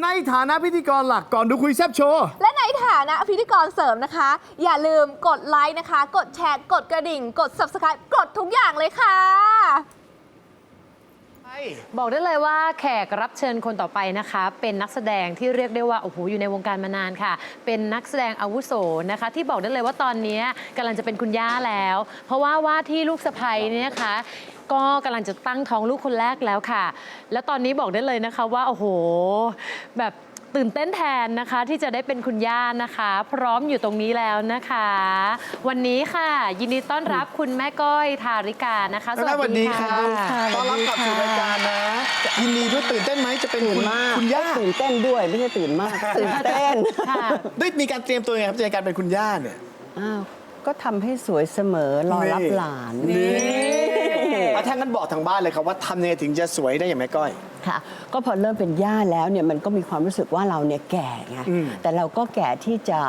ในฐานะพิธีกรหลักก่อนดูคุยแซบโชว์และในฐานะพิธีกรเสริมนะคะ อย่าลืมกดไลค์นะคะ กดแชร์ กดกระดิ่ง กด subscribe กดทุกอย่างเลยค่ะ บอกได้เลยว่าแขกรับเชิญคนต่อไปนะคะ เป็นนักแสดงที่เรียกได้ว่าโอ้โหอยู่ในวงการมานานค่ะ เป็นนักแสดงอาวุโสนะคะ ที่บอกได้เลยว่าตอนนี้กำลังจะเป็นคุณย่าแล้ว เพราะว่าว่าที่ลูกสะใภ้เนี่ยนะคะ ก็กำลังจะตั้งท้องลูกคนแรกแล้วค่ะ แล้วตอนนี้บอกได้เลยนะคะว่า โอ้โห แบบตื่นเต้นแทนนะคะ ที่จะได้เป็นคุณย่านะคะ พร้อมอยู่ตรงนี้แล้วนะคะ วันนี้ค่ะ ยินดีต้อนรับคุณแม่ก้อยทาริกานะคะแม่สวัสดีค่ะค่ะ ต้อนรับกลับสู่รายการนะ ยินดีด้วยตื่นเต้นไหมจะเป็นตื่นคุณมากคุณย่าตื่นเต้นด้วยไม่ใช่ตื่นมากตื่นเต้นค่ะ ได้มีการเตรียมตัวยังไงครับในการเป็นคุณย่าเนี่ย อ้าวก็ทำให้สวยเสมอรอรับหลาน นี่อะ ถ้างั้นบอกทางบ้านเลยครับว่าทำยังไงถึงจะสวยได้อย่างแม่ก้อย ค่ะ ก็พอเริ่มเป็นย่าแล้วเนี่ยมันก็มีความรู้สึกว่าเราเนี่ยแก่ไงอืมแต่เราก็แก่ที่จะ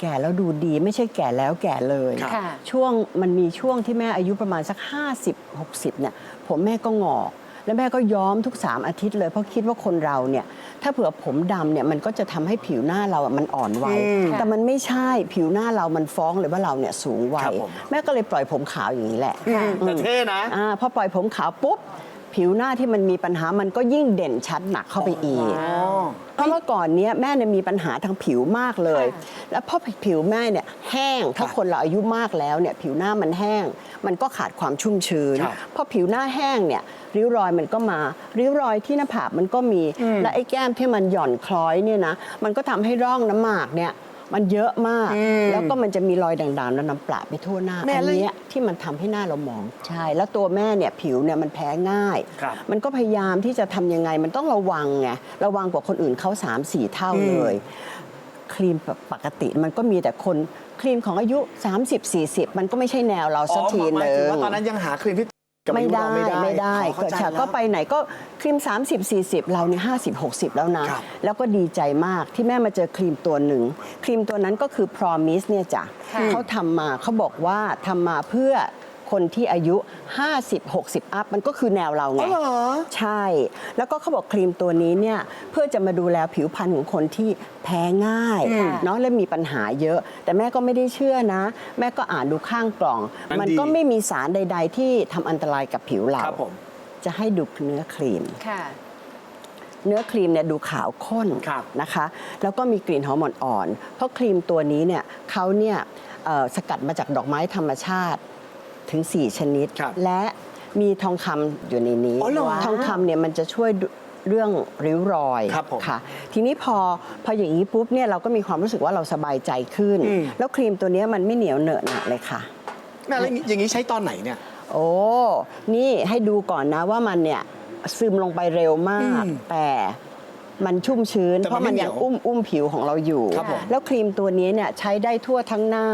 แก่แล้วดูดี ไม่ใช่แก่แล้วแก่เลยครับค่ะ ช่วงมันมีช่วงที่แม่อายุประมาณสัก 50 60เนี่ยผมแม่ก็งอก แล้วแม่ก็ย้อมทุก 3 อาทิตย์เลย เพราะคิดว่าคนเราเนี่ยถ้าเผื่อผมดำเนี่ยมันก็จะทำให้ผิวหน้าเราอะมันอ่อนวัยอืมแต่มันไม่ใช่ผิวหน้าเรามันฟ้องเลยว่าเราเนี่ยสูงวัครัยบผมแม่ก็เลยปล่อยผมขาวอย่างนี้แหละแต่เท่นะอ่าพอปล่อยผมขาวปุ๊บ ผิวหน้าที่มันมีปัญหามันก็ยิ่งเด่นชัดหนักเข้าไปอีกอ๋อเพราะเมื่อก่อนเนี้ยแม่เนี่ยมีปัญหาทางผิวมากเลย แล้วพอผิวแม่เนี่ยแห้งถ้าครับคนเราอายุมากแล้วเนี่ยผิวหน้ามันแห้ง มันก็ขาดความชุ่มชื้นครับพอผิวหน้าแห้งเนี่ยริ้วรอยมันก็มา ริ้วรอยที่หน้าผากมันก็มี และไอ้แก้มที่มันหย่อนคล้อยเนี่ยนะมันก็ทำให้ร่องน้ำหมากเนี่ย มันเยอะมาก แล้วก็มันจะมีรอยด่างๆแล้วน้ำประไปทั่วหน้าแม่อันแล้วเนี้ยที่มันทำให้หน้าเราหมองใช่แล้วตัวแม่เนี่ยผิวเนี่ยมันแพ้ง่ายครับมันก็พยายามที่จะทำยังไงมันต้องระวังไงระวังกว่าคนอื่นเขา3 4 เท่าเลยครีมปกติมันก็มีแต่คนครีมของอายุ 30 40 มันก็ไม่ใช่แนวเราสักทีหหมายนึ่ถึงงว่าตอนนั้นยังหาครีมที่ กับอาไม่ยุได้เราไม่ได้ไม่ได้ขอเข้าเกิดใจฉากแล้วก็ไปไหนก็ครีม 30 40 เราเนี่ย50 60 แล้วนะ ครับแล้วก็ดีใจมากที่แม่มาเจอครีมตัวหนึ่ง ครีมตัวนั้นก็คือ Promise เนี่ยจ้ะค่ะ เขาทำมาเขาบอกว่าทำมาเพื่อ คนที่อายุ 50 60 อัพมันก็คือแนวเราไงอ๋อเหรอ ใช่ แล้วก็เขาบอกครีมตัวนี้เนี่ยเพื่อจะมาดูแลผิวพรรณของคนที่แพ้ง่ายค่ะเนาะและมีปัญหาเยอะ แต่แม่ก็ไม่ได้เชื่อนะ แม่ก็อ่านดูข้างกล่องมันมันดี ก็ไม่มีสารใด ๆ ที่ทำอันตรายกับผิวเรา ครับผมจะให้ดูเนื้อครีม ค่ะ เนื้อครีมเนี่ยดูขาวข้นครับนะคะ แล้วก็มีกลิ่นหอมอ่อนๆเพราะครีมตัวนี้เนี่ยเขาเนี่ยเอ่อสกัดมาจากดอกไม้ธรรมชาติ ถึง 4 ชนิด ครับและมีทองคำอยู่ในนี้อ๋อเหรอทองคำเนี่ยมันจะช่วยดูเรื่องริ้วรอยครับผมค่ะ ทีนี้พอพออย่างนี้ปุ๊บเนี่ยเราก็มีความรู้สึกว่าเราสบายใจขึ้น อืม แล้วครีมตัวเนี้ยมันไม่เหนียวเหนอะหนะเลยค่ะ แม่แล้วอย่างนี้ใช้ตอนไหนเนี่ย โอ้ นี่ให้ดูก่อนนะว่ามันเนี่ยซึมลงไปเร็วมาก อืมแต่มันชุ่มชื้น แต่มันเพราะมันไม่เหนียัยวงอุ้มอุ้มผิวของเราอยู่ ครับผมแล้วครีมตัวนี้เนี่ยใช้ได้ทั่วทั้งหน้า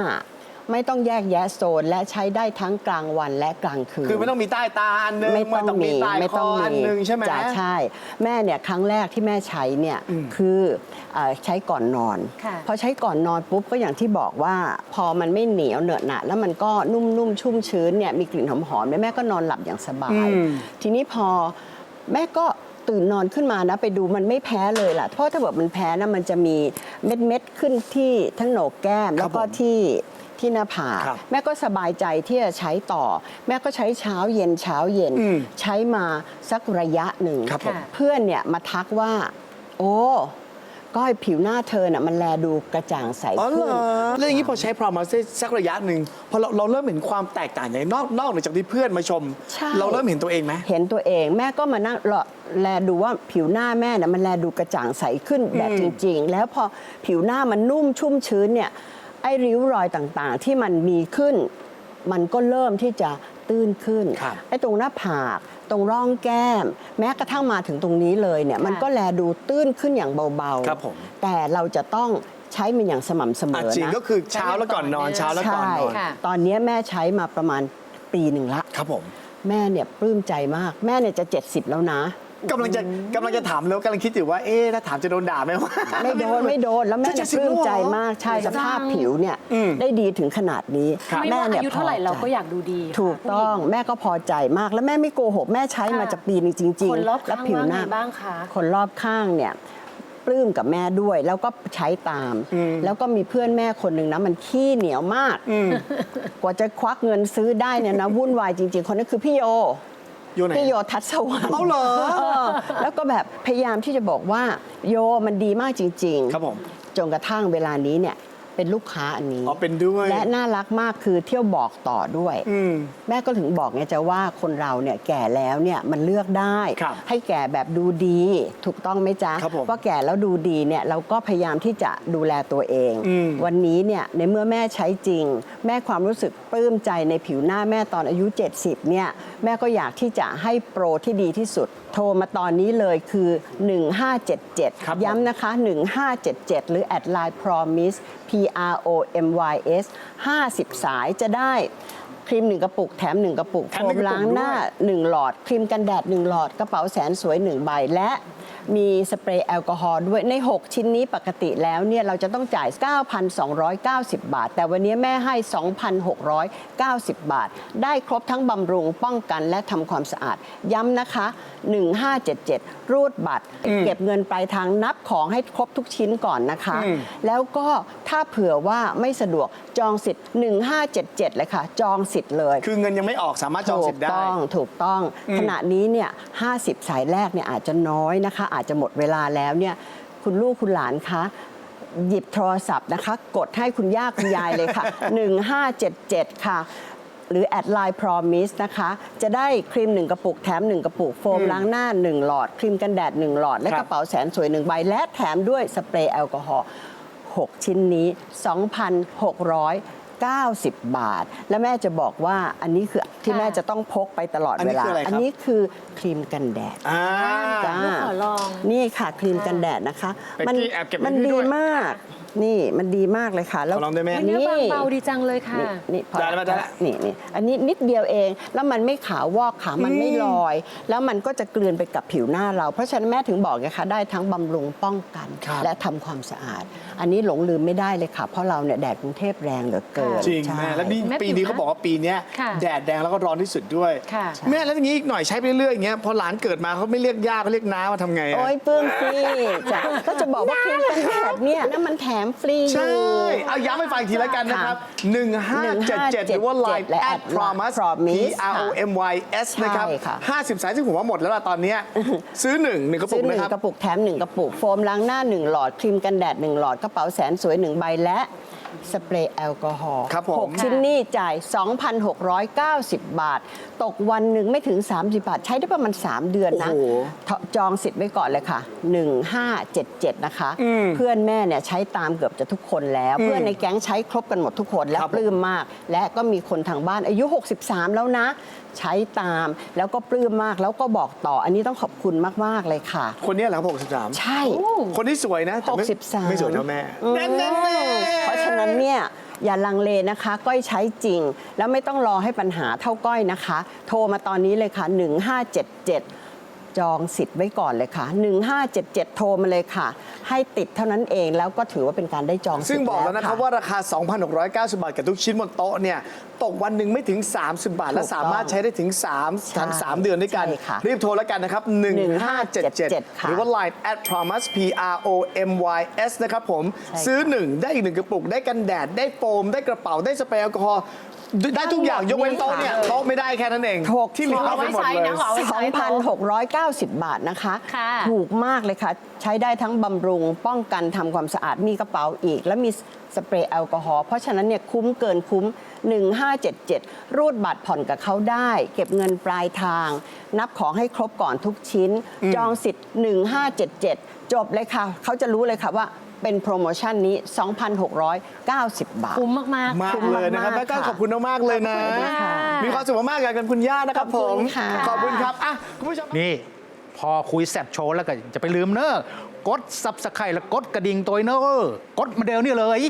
ไม่ต้องแยกแยะโซนและใช้ได้ทั้งกลางวันและกลางคืน คือไม่ต้องมีใต้ตาอันนึงไม่ต้องมีใต้ไม่คต้องออันมีนึงใช่ไหมจ้ะใช่ แม่เนี่ยครั้งแรกที่แม่ใช้เนี่ยอืมคือเอ่อใช้ก่อนนอนค่ะพอใช้ก่อนนอนปุ๊บก็อย่างที่บอกว่า พอมันไม่เหนียวเหนอะหนะแล้วมันก็นุ่มๆชุ่มชื้นเนี่ยมีกลิ่นหอมๆเนี่ยแม่ก็นอนหลับอย่างสบายอืมทีนี้พอแม่ก็ตื่นนอนขึ้นมานะไปดูมันไม่แพ้เลยล่ะ เพราะถ้าแบบมันแพ้นะมันจะมีเม็ดเม็ดๆขึ้นที่ทั้งโหนกแก้ม แล้วก็ผมที่ ที่หน้าผากครับแม่ก็สบายใจที่จะใช้ต่อ แม่ก็ใช้เช้าเย็นเช้าเย็น อืมใช้มาสักระยะหนึ่งครับผมเพื่อนเนี่ยมาทักว่า โอ้ก้อยผิวหน้าเธอน่ะมันแลดูกระจ่างใสอ๋อเหรขึ้น อแล้วอย่างนี้พอใช้พรอมาได้สักระยะหนึ่งพอเราเราเริ่มเห็นความแตกต่างในนอกนอกเหนือจากที่เพื่อนมาชม ใช่ เราเริ่มเห็นตัวเองไหม เห็นตัวเองแม่ก็มานั่งรอแลดูว่าผิวหน้าแม่น่ะมันแลดูกระจ่างใสขึ้นแบบจริง ๆ แล้วพอผิวหน้ามันนุ่มชุ่มชื้นเนี่ย ไอ้ริ้วรอยต่างๆ ที่มันมีขึ้น มันก็เริ่มที่จะตื้นขึ้น ครับไอ้ตรงหน้าผาก ตรงร่องแก้ม แม้กระทั่งมาถึงตรงนี้เลยเนี่ย มันก็แลดูตื้นขึ้นอย่างเบาๆครับผม แต่เราจะต้องใช้มันอย่างสม่ำเสมอะอจริงนะ ก็คือเช้าแล้วก่อนนอนเช้าแล้วก่อนใช่นอนค่ะ ตอนนี้แม่ใช้มาประมาณปีหนึ่งละ ครับผม แม่เนี่ยปลื้มใจมาก แม่เนี่ยจะ 70 แล้วนะ กำลังจะกำลังจะถามแล้วกำลังคิดอยู่ว่าเอ๊ะถ้าถามจะโดนด่าไหมวะไม่โดนไม่โดนแล้วแม่จะเนี่ย70ปลื้มใจแล้วเหรอมากใช่จัสงภาพผิวเนี่ยอืมได้ดีถึงขนาดนี้ครับไม่แม่ว่าเนี่อายุเท่าไหร่พใจเราก็อยากดูดีค่ะถูกต้องผู้หญิแม่ก็พอใจมากแล้วแม่ไม่โกหกแม่ใช้มาค่ะจากปีหนึงจริงคนรอบแล้วข้างผิวว่าหไงน้าบ้างคะคนรอบข้างเนี่ยปลื้มกับแม่ด้วย แล้วก็ใช้ตามแล้วก็มีเพื่อนแม่คนหนึ่งนะมันขี้เหนียวมาก กว่าจะควักเงินซื้อได้เนี่ยนะ วุ่นวายจริง ๆ คนนั้นคือพี่โย โยไหน พี่โยทัศวรรณเอาเหรอเออแล้วก็แบบพยายามที่จะบอกว่าโยมันดีมากจริงๆครับผม จนกระทั่งเวลานี้เนี่ย เป็นลูกค้าอันนี้อ๋อเป็นด้วย และน่ารักมากคือเที่ยวบอกต่อด้วย อืม แม่ก็ถึงบอกไงจะว่าคนเราเนี่ยแก่แล้วเนี่ยมันเลือกได้ ครับให้แก่แบบดูดี ถูกต้องไหมจ๊ะครับผมว่าแก่แล้วดูดีเนี่ยเราก็พยายามที่จะดูแลตัวเอง อืม วันนี้เนี่ยในเมื่อแม่ใช้จริง แม่ความรู้สึกปลื้มใจในผิวหน้าแม่ตอนอายุ 70เนี่ยแม่ก็อยากที่จะให้โปรที่ดีที่สุด โทรมาตอนนี้เลยคือ 1577 ครับผม ย้ำนะคะ 1577 หรือ at line promise P R O M Y S 50 สายจะได้ครีม1กระปุกแถม1กระปุกแถโฟมหนึ่งกระปุกมล้างหน้า1หลอด ครีมกันแดด1หลอดกระเป๋าแสนสวย1ใบและ มีสเปรย์แอลกอฮอล์ด้วยใน 6 ชิ้นนี้ปกติแล้วเนี่ยเราจะต้องจ่าย 9,290 บาท แต่วันนี้แม่ให้ 2,690 บาท ได้ครบทั้งบำรุงป้องกันและทำความสะอาด ย้ำนะคะ 1577 รูดบัตร เก็บเงินปลายทางนับของให้ครบทุกชิ้นก่อนนะคะอืมแล้วก็ถ้าเผื่อว่าไม่สะดวกจองสิทธิ์ 1577 เลยค่ะ จองสิทธิ์เลยคือเงินยังไม่ออกสามารถจองสิทธิ์ได้ ถูกต้องถูกต้องอืมขณะนี้เนี่ย50 สายแรกเนี่ยอาจจะน้อยนะคะอาจจะหมดเวลาแล้วเนี่ยคุณลูกคุณหลานคะหยิบโทรศัพท์นะคะ กดให้คุณย่าคุณยายเลยค่ะ 1577 ค่ะ หรือแอดไลน์ promise นะคะ จะได้ครีม 1 กระปุกแถม 1 กระปุก โฟมล้างหน้า 1 หลอด ครีมกันแดด 1 หลอด และครับกระเป๋าแสนสวย 1 ใบ และแถมด้วยสเปรย์แอลกอฮอล์6ชิ้นนี้ 2,690 บาท แล้วแม่จะบอกว่าอันนี้คือที่ค่ะแม่จะต้องพกไปตลอดอันเวนี้ลาคืออะไรครับอันนี้คือครีมกันแดดอ่าจ้าขอลอง นี่ค่ะครีมกันแดดนะคะเป็กกี้แอบเก็บไว้มันให้พี่ดีด้วย มากนี่มันดีมากเลยค่ะแล้วขอลองได้ไหมเนื้อบางเบาดีจังเลยค่ะนี่นี่พอได้แล้วได้แล้วนี่นี่อันนี้นิดเดียวเอง แล้วมันไม่ขาววอกขามันไม่ลอย แล้วมันก็จะกลืนไปกับผิวหน้าเรา เพราะฉะนั้นแม่ถึงบอกไงคะได้ทั้งบำรุงป้องกัน ครับและทำความสะอาด อันนี้หลงลืมไม่ได้เลยค่ะ เพราะเราเนี่ยแดดกรุงเทพแรงเหลือเกินจริงใช่ แม่แล้วนี่แม่ปีนี้ผิวนะเขาบอกว่าปีเนี้ยค่ะแดดแดงแล้วก็ร้อนที่สุดด้วย ค่ะ แม่แล้วอย่างนี้อีกหน่อยใช้ไปเรื่อยๆอย่างเงี้ยพอหลานเกิดมาเขาไม่เรียกย่าเขาเรียกน้ามาทำไงอะ โอ้ยปลื้มฟรีจ้ะก็จะบอกว่าครีมกันแดดเนี่ยนั่นมันแถมฟรีอใช่ยู่เอาย้ำให้ฟังอีกทีแล้วกันนะครับ 1577 หรือว่า Line และ at promise promise P R O M Y S นะครับใช่ค่ะ 50 สายซึ่งผมว่าหมดแล้วล่ะตอนเนี้ยซื้อหนึ่งหนึ่งกระปุซื้กอหนึ่นะงครับ กระปุกแถมหนึ่งกระปุก โฟมล้างหน้า1หลอด ครีมกันแดด1หลอด กระเป๋าแสนสวย1ใบและ สเปรย์แอลกอฮอล์ครับผมหกชิ้นนี่จ่าย 2,690 บาท ตกวันหนึ่งไม่ถึง 30 บาท ใช้ได้ประมาณ 3 เดือนนะ โอ้โหจองสิทธิ์ไว้ก่อนเลยค่ะ 1577 นะคะ อืมเพื่อนแม่เนี่ยใช้ตามเกือบจะทุกคนแล้วอืมเพื่อนในแก๊งใช้ครบกันหมดทุกคนและครับผม ปลื้มมาก และก็มีคนทางบ้านอายุ 63 แล้วนะ ใช้ตามแล้วก็ปลื้มมากแล้วก็บอกต่ออันนี้ต้องขอบคุณมากๆเลยค่ะ คนเนี้ยหลัง63 ใช่ คนที่สวยนะแต่ไม่63 ไม่สวยเท่าแม่อืมแน่ๆเพราะฉะนั้นเนี่ยอย่าลังเลนะคะ ก้อยใช้จริง แล้วไม่ต้องรอให้ปัญหาเท่าก้อยนะคะ โทรมาตอนนี้เลยค่ะ 1577 จองสิทธิ์ไว้ก่อนเลยค่ะ 1577 โทรมาเลยค่ะ ให้ติดเท่านั้นเองแล้วก็ถือว่าเป็นการได้จองสิทธิ์ซึ่งบอกแล้วนะครับค่ะว่าราคา 2,690 บาทกับทุกชิ้นบนโต๊ะเนี่ย ตกวันหนึ่งไม่ถึง 30 บาท และถูกต้องสามารถใช้ได้ถึง3ทั้งใช่3เดือนด้วยกัน ใช่ค่ะรีบโทรแล้วกันนะครับ 1577 ค่ะ หรือว่า Line at promise P R O M Y S นะครับผมใช่ค่ะซื้อ 1 ได้อีก 1 กระปุก ได้กันแดด ได้โฟม ได้กระเป๋า ได้สเปรย์แอลกอฮอล์ ได้ทุกอย่างยกเว้นโต๊ะเนี่ย โต๊ะไม่ได้แค่นั้นเอง ถูก ที่เหลือเอาไปหมดเลย เอาไว้ใช้นะ2,690 บาทนะคะ ค่ะ ถูกมากเลยค่ะ ใช้ได้ทั้งบำรุง ป้องกันทำความสะอาดมีกระเป๋าอีก และมีสเปรย์แอลกอฮอล์เพราะฉะนั้นเนี่ยคุ้มเกินคุ้ม1577 รูดบัตรผ่อนกับเขาได้ เก็บเงินปลายทาง นับของให้ครบก่อนทุกชิ้น จองสิทธิ์ 1577 จบเลยค่ะ เขาจะรู้เลยค่ะว่าเป็นโปรโมชั่นนี้ 2,690 บาท คุ้มมากๆมากค่ะเลยนะครับมากๆแล้วก็ค่ะขอบคุณมากๆเลยนะขอบคุณค่ะมีความสุขมากๆกับคุณย่านะครับขผอบคุมณค่ะขอบคุณครับอะคุณผู้ชม นี่พอคุยแซบโชว์แล้วก็จะไปลืมเนอะกดซับสไครต์แล้วกดกระดิ่งตัวเนอะกดมาเดียวนี่เลย